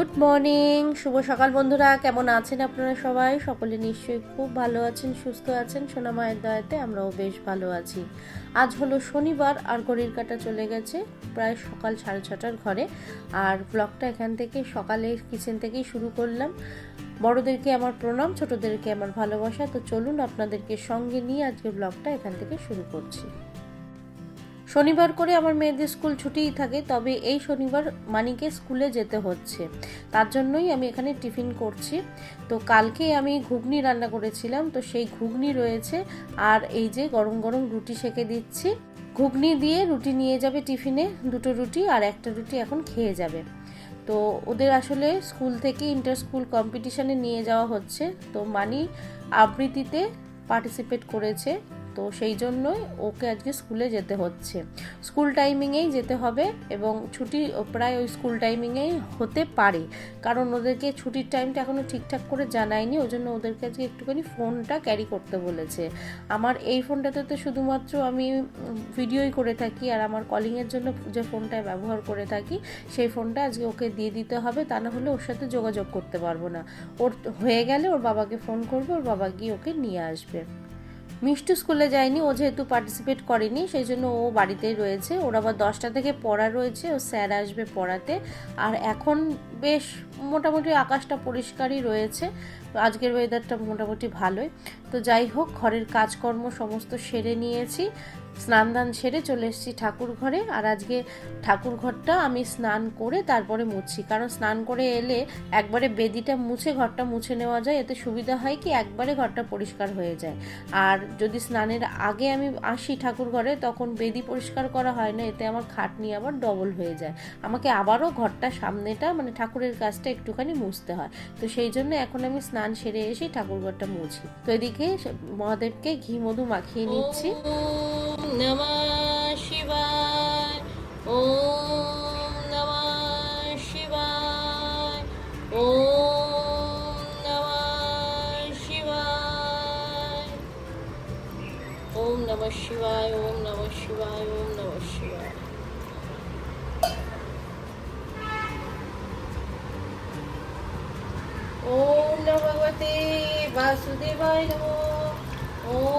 Good morning শুভ সকাল বন্ধুরা। কেমন আছেন আপনারা সবাই? সকলে নিশ্চয়ই খুব ভালো আছেন, সুস্থ আছেন। সোনা মায়ের দয়াতে আমরাও বেশ ভালো আছি। আজ হলো শনিবার, আর ঘড়ির কাটা চলে গেছে প্রায় সকাল সাড়ে ছটার ঘরে। আর ব্লগটা এখান থেকে সকালে কিচেন থেকেই শুরু করলাম। বড়োদেরকে আমার প্রণাম, ছোটদেরকে আমার ভালোবাসা। তো চলুন আপনাদেরকে সঙ্গে নিয়ে আজকে ব্লগটা এখান থেকে শুরু করছি। শনিবার করে আমার মেয়েদের স্কুল ছুটিই থাকে, তবে এই শনিবার মানিকে স্কুলে যেতে হচ্ছে। তার জন্যই আমি এখানে টিফিন করছি। তো কালকে আমি ঘুগনি রান্না করেছিলাম, তো সেই ঘুগনি রয়েছে। আর এই যে গরম গরম রুটি সেকে দিচ্ছি। ঘুগনি দিয়ে রুটি নিয়ে যাবে টিফিনে, দুটো রুটি আর একটা রুটি এখন খেয়ে যাবে। তো ওদের আসলে স্কুল থেকে ইন্টার স্কুল কম্পিটিশনে নিয়ে যাওয়া হচ্ছে। তো মানি আবৃত্তিতে পার্টিসিপেট করেছে। তো সেই জন্যই ওকে আজকে স্কুলে যেতে হচ্ছে। স্কুল টাইমিংয়েই যেতে হবে এবং ছুটি প্রায় ওই স্কুল টাইমিংয়েই হতে পারে। কারণ ওদেরকে ছুটির টাইমটা এখনও ঠিকঠাক করে জানায়নি ওই জন্য ওদেরকে আজকে একটুখানি ফোনটা ক্যারি করতে বলেছে। আমার এই ফোনটাতে তো শুধুমাত্র আমি ভিডিওই করে থাকি আর আমার কলিংয়ের জন্য যে ফোনটা ব্যবহার করে থাকি, সেই ফোনটা আজকে ওকে দিয়ে দিতে হবে। তা না হলে ওর সাথে যোগাযোগ করতে পারব না। ওর হয়ে গেলে ওর বাবাকে ফোন করবে, ওর বাবা গিয়ে ওকে নিয়ে আসবে। মিষ্টু স্কুলে যায়নি, ও যেহেতু পার্টিসিপেট করেনি, সেই জন্য ও বাড়িতেই রয়েছে। ওর আবার দশটা থেকে পড়া রয়েছে, ও স্যার আসবে পড়াতে। আর এখন বেশ মোটামুটি আকাশটা পরিষ্কারই রয়েছে। আজকের ওয়েদারটা মোটামুটি ভালোই। তো যাই হোক, ঘরের কাজকর্ম সমস্ত সেরে নিয়েছি। স্নান দান সেরে চলে এসেছি ঠাকুর ঘরে। আর আজকে ঠাকুর ঘরটা আমি স্নান করে তারপরে মুছছি কারণ স্নান করে এলে একবারে বেদিটা মুছে, ঘরটা মুছে নেওয়া যায়। এতে সুবিধা হয় কি একবারে ঘরটা পরিষ্কার হয়ে যায়। আর যদি স্নানের আগে আমি আসি ঠাকুর ঘরে, তখন বেদি পরিষ্কার করা হয় না, এতে আমার খাটনি আবার ডবল হয়ে যায়। আমাকে আবারও ঘরটা সামনেটা মানে ঠাকুরের কাজটা একটুখানি মুছতে হয়। তো সেই জন্য এখন আমি স্নান সেরে এসে ঠাকুর ঘরটা মুছি। তো এদিকে মহাদেবকে ঘি মধু মাখিয়ে নিচ্ছি। नमः शिवाय ॐ नमः शिवाय ॐ नमः शिवाय ॐ नमः शिवाय ॐ नमः शिवाय ॐ नमः शिवाय ॐ नमो भगवते वासुदेवाय नमो ॐ नमो भगवते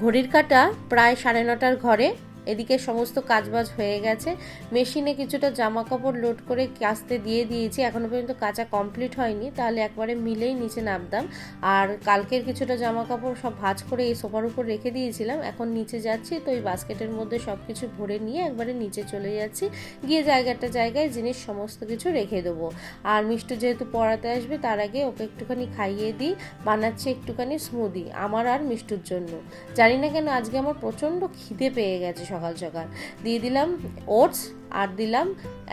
ঘড়ির কাটা প্রায় সাড়ে নটার ঘরে এদিকে সমস্ত কাজবাজ হয়ে গেছে। মেশিনে কিছুটা জামা কাপড় লোড করে কাচতে দিয়ে দিয়েছি। এখনও পর্যন্ত কাঁচা কমপ্লিট হয়নি। তাহলে একবারে মিলেই নিচে নামতাম। আর কালকের কিছুটা জামা কাপড় সব ভাজ করে এই সোফার উপর রেখে দিয়েছিলাম। এখন নিচে যাচ্ছি, তো ওই বাস্কেটের মধ্যে সব কিছু ভরে নিয়ে একবারে নিচে চলে যাচ্ছি। গিয়ে জায়গাটা জায়গায় জিনিস সমস্ত কিছু রেখে দেবো। আর মিষ্টু যেহেতু পড়াতে আসবে, তার আগে ওকে একটুখানি খাইয়ে দিই। বানাচ্ছি একটুখানি স্মুদি, আমার আর মিষ্টুর জন্য। জানি না কেন আজকে আমার প্রচণ্ড খিদে পেয়ে গেছে। সকাল সকাল। দিয়ে দিলাম ওটস আর দিলাম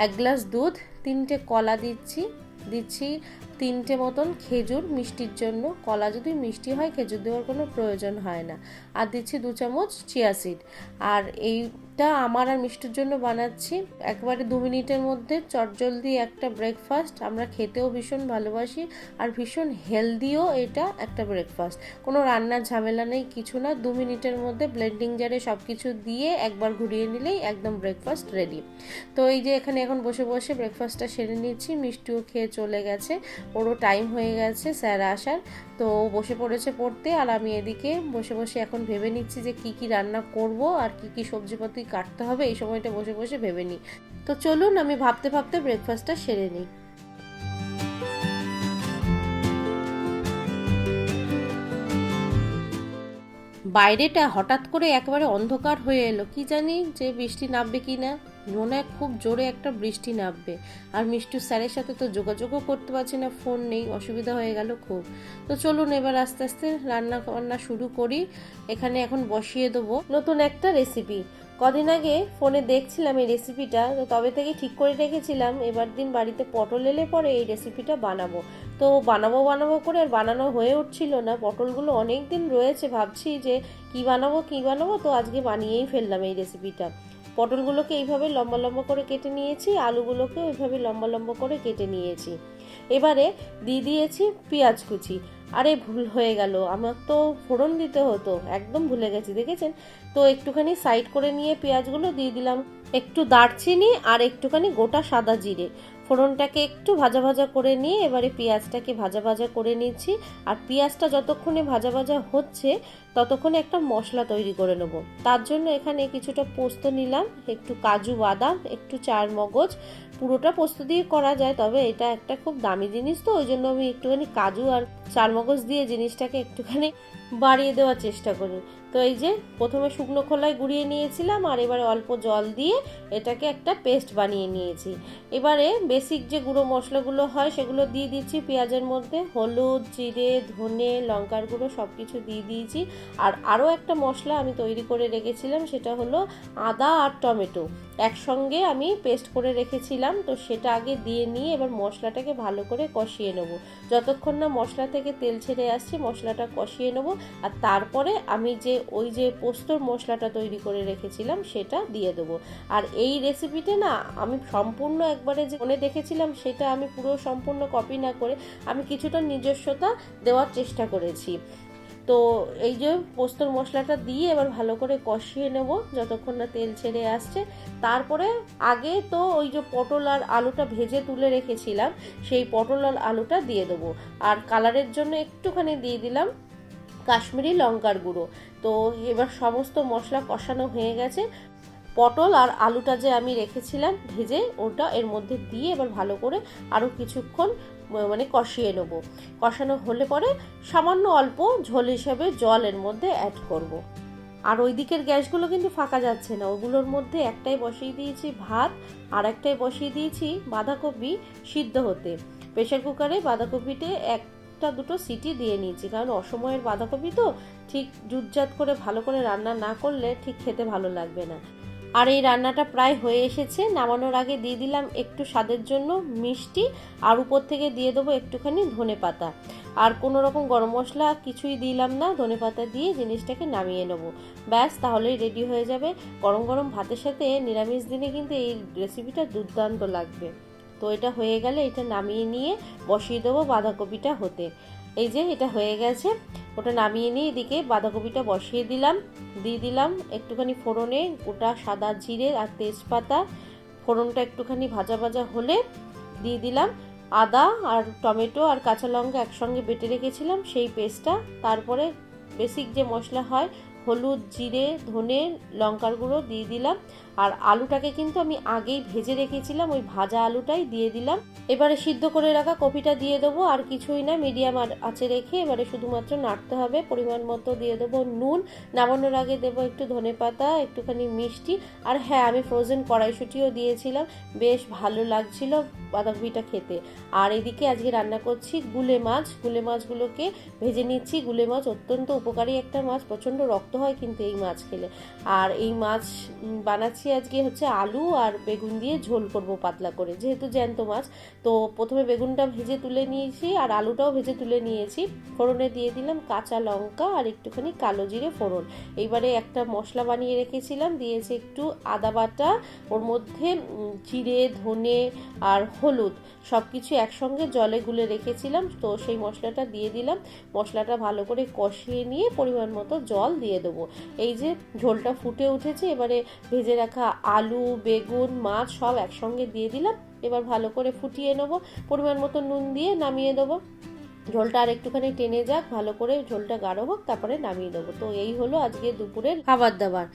এক গ্লাস দুধ, তিনটে কলা দিচ্ছি দিচ্ছি তিনটে মতন খেজুর মিষ্টির জন্য। কলা যদি মিষ্টি হয়, খেজুর দেওয়ার কোনো প্রয়োজন হয় না। আর দিচ্ছি দু চামচ চিয়া সিড। আর এইটা আমার আর মিষ্টির জন্য বানাচ্ছি। একবারে দু মিনিটের মধ্যে চটজলদি একটা ব্রেকফাস্ট আমরা খেতেও ভীষণ ভালোবাসি আর ভীষণ হেলদিও এটা একটা ব্রেকফাস্ট কোনো রান্নার ঝামেলা নেই, কিছু না। দু মিনিটের মধ্যে ব্লেন্ডিং জারে সব কিছু দিয়ে একবার ঘুরিয়ে নিলেই একদম ব্রেকফাস্ট রেডি তো এই যে এখানে এখন বসে বসে ব্রেকফাস্টটা সেরে নিচ্ছি। মিষ্টিও খেয়ে চলে গেছে। ওরও টাইম হয়ে গেছে স্যার আসার। তো বসে পড়েছে পড়তে আর আমি এদিকে বসে বসে এখন ভেবে নিচ্ছি যে কি কি রান্না করব আর কি কি সবজিপাতি কাটতে হবে, এই সময়টা বসে বসে ভেবে নিই। তো চলুন, আমি ভাবতে ভাবতে ব্রেকফাস্টটা সেরে নিই। বাইরেটা হঠাৎ করে একেবারে অন্ধকার হয়ে এলো। কি জানি যে বৃষ্টি নামবে কি না। মনে হয় খুব জোরে একটা বৃষ্টি নামবে। আর মিষ্টু স্যারের সাথে তো যোগাযোগও করতে পারছি না, ফোন নেই, অসুবিধা হয়ে গেল খুব। তো চলুন, এবার আস্তে আস্তে রান্না বান্না শুরু করি। এখানে এখন বসিয়ে দেবো নতুন একটা রেসিপি কদিন আগে ফোনে দেখছিলাম এই রেসিপিটা তো তবে থেকে ঠিক করে রেখেছিলাম, এবার দিন বাড়িতে পটল এলে পরে এই রেসিপিটা বানাবো। তো বানাবো বানাবো করে আর বানানো হয়ে উঠছিল না, পটলগুলো অনেক দিন রয়েছে, ভাবছি যে কি বানাবো কি বানাবো, তো আজকে বানিয়েই ফেললাম এই রেসিপিটা পটলগুলোকে এইভাবে লম্বা লম্বা করে কেটে নিয়েছি আলুগুলোকে ওইভাবে লম্বা লম্বা করে কেটে নিয়েছি। এবারে দিয়ে দিয়েছি পেঁয়াজ কুচি। আরে ভুল হয়ে গেল আমার তো ফোড়ন দিতে হতো, একদম ভুলে গেছি, দেখেছেন? তো একটুখানি সাইড করে নিয়ে পেঁয়াজগুলো দিয়ে দিলাম, একটু দারচিনি আর একটুখানি গোটা সাদা জিরে। ফোড়নটাকে একটু ভাজা ভাজা করে নিয়ে এবারে পেঁয়াজটাকে ভাজা ভাজা করে নিচ্ছি। আর পেঁয়াজটা যতক্ষণে ভাজা ভাজা হচ্ছে, ততক্ষণে একটা মশলা তৈরি করে নেব। তার জন্য এখানে কিছুটা পোস্ত নিলাম, একটু কাজু বাদাম, একটু চার মগজ পুরোটা পোস্ত দিয়ে করা যায়, তবে এটা একটা খুব দামি জিনিস তো, ওই জন্য আমি একটুখানি কাজু আর চার মগজ দিয়ে জিনিসটাকে একটুখানি বাড়িয়ে দেওয়ার চেষ্টা করি। তো এই যে, প্রথমে শুকনো খোলায় গুঁড়িয়ে নিয়েছিলাম, আর এবারে অল্প জল দিয়ে এটাকে একটা পেস্ট বানিয়ে নিয়েছি। এবারে বেসিক যে গুঁড়ো মশলাগুলো হয় সেগুলো দিয়ে দিচ্ছি। পেঁয়াজের মধ্যে হলুদ, জিরে, ধনে, লঙ্কার গুঁড়ো সব কিছু দিয়ে দিয়েছি। আর আরও একটা মশলা আমি তৈরি করে রেখেছিলাম, সেটা হলো আদা আর টমেটো। একসঙ্গে আমি পেস্ট করে রেখেছিলাম, তো সেটা আগে দিয়ে নিয়ে এবার মশলাটাকে ভালো করে কষিয়ে নেব। যতক্ষণ না মশলা থেকে তেল ছেড়ে আসছে, মশলাটা কষিয়ে নেব। আর তারপরে আমি যে ওই যে পোস্তর মশলাটা তৈরি করে রেখেছিলাম, সেটা দিয়ে দেবো। আর এই রেসিপিটা না আমি সম্পূর্ণ একবারে যে মনে দেখেছিলাম, সেটা আমি পুরো সম্পূর্ণ কপি না করে আমি কিছুটা নিজস্বতা দেওয়ার চেষ্টা করেছি। তো এই যে পোস্তর মশলাটা দিয়ে এবার ভালো করে কষিয়ে নেব, যতক্ষণ না তেল ছেড়ে আসছে। তারপরে আগে তো ওই যে পটল আর আলুটা ভেজে তুলে রেখেছিলাম, সেই পটল আর আলুটা দিয়ে দেবো। আর কালারের জন্য একটুখানি দিয়ে দিলাম কাশ্মীরি লঙ্কার গুঁড়ো। তো এবার সমস্ত মশলা কষানো হয়ে গেছে। পটল আর আলুটা যে আমি রেখেছিলাম ভেজে, ওটা এর মধ্যে দিয়ে এবার ভালো করে আরও কিছুক্ষণ মানে কষিয়ে নেব। কষানো হলে পরে সামান্য অল্প ঝোল হিসাবে জল এর মধ্যে অ্যাড করব। আর ওই দিকের গ্যাসগুলো কিন্তু ফাঁকা যাচ্ছে না। ওগুলোর মধ্যে একটাই বসিয়ে দিয়েছি ভাত, আর একটাই বসিয়ে দিয়েছি বাঁধাকপি সিদ্ধ হতে। প্রেশার কুকারে বাঁধাকপিতে একটা দুটো সিটি দিয়ে নিয়েছি, কারণ অসময়ের বাঁধাকপি তো ঠিক জুটজাত করে ভালো করে রান্না না করলে ঠিক খেতে ভালো লাগবে না। আর এই রান্নাটা প্রায় হয়ে এসেছে। নামানোর আগে দিয়ে দিলাম একটু স্বাদের জন্য মিষ্টি, আর উপর থেকে দিয়ে দেবো একটুখানি ধনে পাতা। আর কোনো রকম গরম মশলা কিছুই দিলাম না, ধনে পাতা দিয়ে জিনিসটাকে নামিয়ে নেব। ব্যাস, তাহলেই রেডি হয়ে যাবে। গরম গরম ভাতের সাথে নিরামিষ দিনে কিন্তু এই রেসিপিটা দুর্দান্ত লাগবে। তো এটা হয়ে গেলে এটা নামিয়ে নিয়ে বসিয়ে দেবো বাঁধাকপিটা হতে। এই যে, এটা হয়ে গেছে। ওটা নামিয়ে নিয়ে এদিকে বাঁধাকপিটা বসিয়ে দিলাম, দিয়ে দিলাম একটুখানি ফোড়নে গোটা সাদা জিরে আর তেজপাতা। ফোড়নটা একটুখানি ভাজা ভাজা হলে দিয়ে দিলাম আদা আর টমেটো আর কাঁচা লঙ্কা একসঙ্গে বেটে রেখেছিলাম সেই পেস্টটা। তারপরে বেসিক যে মশলা হয়, হলুদ, জিরে, ধনে, লঙ্কার গুঁড়ো দিয়ে দিলাম। আর আলুটাকে কিন্তু আমি আগেই ভেজে রেখেছিলাম, ওই ভাজা আলুটাই দিয়ে দিলাম। এবারে সিদ্ধ করে রাখা কপিটা দিয়ে দেবো, আর কিছুই না, মিডিয়াম আঁচে রেখে এবারে শুধুমাত্র নাড়তে হবে, পরিমাণ মতো দিয়ে দেবো নুন। নামানোর আগে দেবো একটু ধনে পাতা, একটুখানি মিষ্টি, আর হ্যাঁ আমি ফ্রোজেন কড়াইশুটিও দিয়েছিলাম, বেশ ভালো লাগছিল বাঁধাকপিটা খেতে। আর এদিকে আজকে রান্না করছি গুলে মাছ, গুলে মাছগুলোকে ভেজে নিচ্ছি। গুলে মাছ অত্যন্ত উপকারী একটা মাছ, প্রচণ্ড রক্ত হয় কিন্তু এই মাছ খেলে। আর এই মাছ বানাচ্ছি আজকে হচ্ছে আলু আর বেগুন দিয়ে ঝোল করব পাতলা করে। যেহেতু জ্যান্ত মাছ, তো প্রথমে বেগুনটা ভেজে তুলে নিয়েছি আর আলুটাও ভেজে তুলে নিয়েছি। ফোড়নে দিয়ে দিলাম কাঁচা লঙ্কা আর একটুখানি কালো জিরে ফোড়ন। এইবারে একটা মশলা বানিয়ে রেখেছিলাম, দিয়েছি একটু আদা বাটা, ওর মধ্যে জিরে, ধনে আর হলুদ সব কিছু একসঙ্গে জলে গুলে রেখেছিলাম, তো সেই মশলাটা দিয়ে দিলাম। মশলাটা ভালো করে কষিয়ে নিয়ে পরিমাণ মতো জল দিয়ে দেবো। এই যে ঝোলটা ফুটে উঠেছে, এবারে ভেজে রাখা আলু, বেগুন, মাছ সব একসঙ্গে দিয়ে দিলাম। এবার ভালো করে ফুটিয়ে নেব। পরিমাণ মতো নুন দিয়ে নামিয়ে দেবো। ঝোলটা আর একটুখানি টেনে যাক, ভালো করে ঝোলটা গাঢ় হোক, তারপরে নামিয়ে দেবো। তো এই হলো আজকে দুপুরের খাবার দাবার।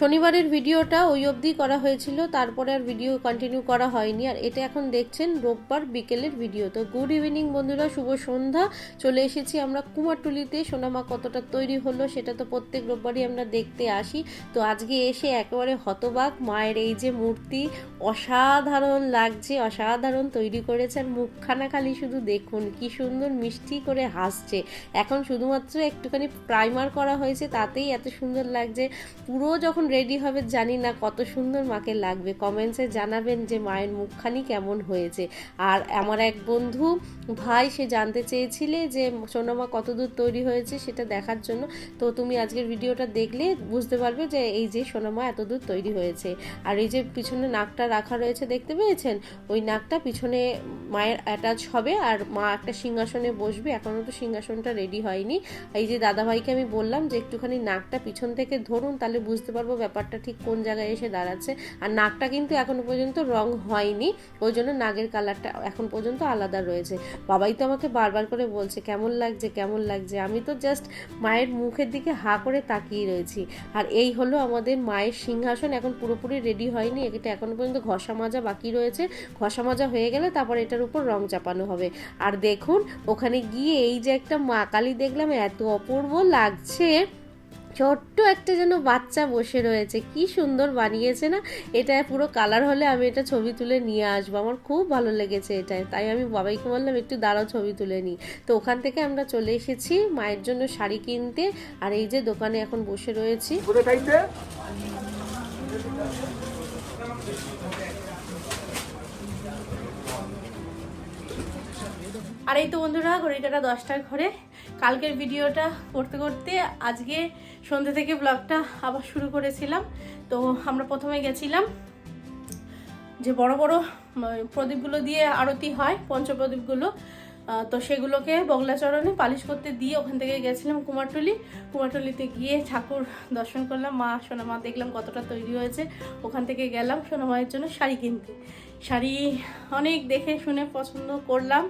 শনিবারের ভিডিওটা ওই অবধি করা হয়েছিল, তারপরে আর ভিডিও কন্টিনিউ করা হয়নি। আর এটা এখন দেখছেন রোববার বিকেলের ভিডিও। তো গুড ইভিনিং বন্ধুরা, শুভ সন্ধ্যা। চলে এসেছি আমরা কুমারটুলিতে। সোনামা কতটা তৈরি হলো সেটা তো প্রত্যেক রোববারই আমরা দেখতে আসি। তো আজকে এসে একেবারে হতবাক, মায়ের এই যে মূর্তি অসাধারণ লাগছে, অসাধারণ তৈরি করেছে। আর মুখখানা খালি শুধু দেখুন, কি সুন্দর মিষ্টি করে হাসছে। এখন শুধুমাত্র একটুখানি প্রাইমার করা হয়েছে, তাতেই এত সুন্দর লাগছে। পুরো যখন রেডি হবে জানি না কত সুন্দর মাকে লাগবে। কমেন্টসে জানাবেন যে, মায়ের মুখখানি কেমন হয়েছে। আর আমার এক বন্ধু, ভাই, সে জানতে চেয়েছিলে যে, সোনামা কতদূর তৈরি হয়েছে সেটা দেখার জন্য। তো তুমি আজকের ভিডিওটা দেখলে বুঝতে পারবে যে, এই যে সোনামা এতদূর তৈরি হয়েছে। আর এই যে পিছনে নাকটা রাখা রয়েছে, দেখতে পেয়েছেন? ওই নাকটা পিছনে মায়ের অ্যাটাচ হবে আর মা একটা সিংহাসনে বসবে। এখনও তো সিংহাসনটা রেডি হয়নি। এই যে দাদাভাইকে আমি বললাম যে, একটুখানি নাকটা পিছন থেকে ধরুন, তাহলে বুঝতে পারব ব্যাপারটা ঠিক কোন জায়গায় এসে দাঁড়াচ্ছে। আর নাকটা কিন্তু এখনও পর্যন্ত রং হয়নি, ওই জন্য নাগের কালারটা এখন পর্যন্ত আলাদা রয়েছে। বাবাই তো আমাকে বারবার করে বলছে, কেমন লাগছে কেমন লাগছে? আমি তো জাস্ট মায়ের মুখের দিকে হা করে তাকিয়ে রয়েছি। আর এই হলো আমাদের মায়ের সিংহাসন, এখন পুরোপুরি রেডি হয়নি এটা এখনও পর্যন্ত ঘষা মাজা বাকি রয়েছে। ঘষা মাজা হয়ে গেলে তারপর এটার উপর রং চাপানো হবে। আর দেখুন, ওখানে গিয়ে এই যে একটা মা কালী দেখলাম, এত অপূর্ব লাগছে। ছোট্ট একটা যেন বাচ্চা বসে রয়েছে। কি সুন্দর বানিয়েছে না? এটা পুরো কালার হলে আমি এটা ছবি তুলে নিয়ে আসব। আমার খুব ভালো লেগেছে এটাই তাই আমি বাবাইকে বললাম, একটু দাঁড়াও, ছবি তুলে নিই তো ওখান থেকে আমরা চলে এসেছি মায়ের জন্য শাড়ি কিনতে। আর এই যে দোকানে এখন বসে রয়েছি কোথায় থাকবে আর এই তো বন্ধুরা, ঘড়িটাটা দশটার ঘরে। কালকের ভিডিওটা করতে করতে আজকে সন্ধ্যে থেকে ব্লগটা আবার শুরু করেছিলাম। তো আমরা প্রথমে গেছিলাম যে বড় বড় প্রদীপগুলো দিয়ে আরতি হয়, পঞ্চপ্রদীপগুলো। তো সেগুলোকে বগলাচরণে পালিশ করতে দিয়ে ওখান থেকে গেছিলাম কুমারটুলি। কুমারটুলিতে গিয়ে ঠাকুর দর্শন করলাম, মা, সোনামা দেখলাম কতটা তৈরি হয়েছে। ওখান থেকে গেলাম সোনামায়ের জন্য শাড়ি কিনতে। শাড়ি অনেক দেখে শুনে পছন্দ করলাম।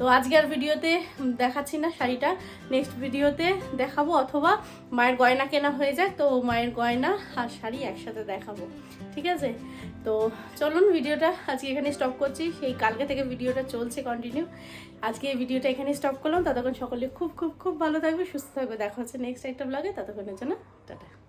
তো আজকের ভিডিওতে দেখাচ্ছি না শাড়িটা। নেক্সট ভিডিওতে দেখাবো অথবা মায়ের গয়না কেনা হয়ে যায় তো মায়ের গয়না আর শাড়ি একসাথে দেখাবো। ঠিক আছে? তো চলুন ভিডিওটা আজকে এখানে স্টপ করছি। সেই কালকে থেকে ভিডিওটা চলছে কন্টিনিউ আজকে এই ভিডিওটা এখানে স্টপ করলাম। ততক্ষণ সকলে খুব খুব খুব ভালো থাকবে, সুস্থ থাকবে। দেখা হচ্ছে নেক্সট একটা ব্লগে ততক্ষণের জন্য টাটা।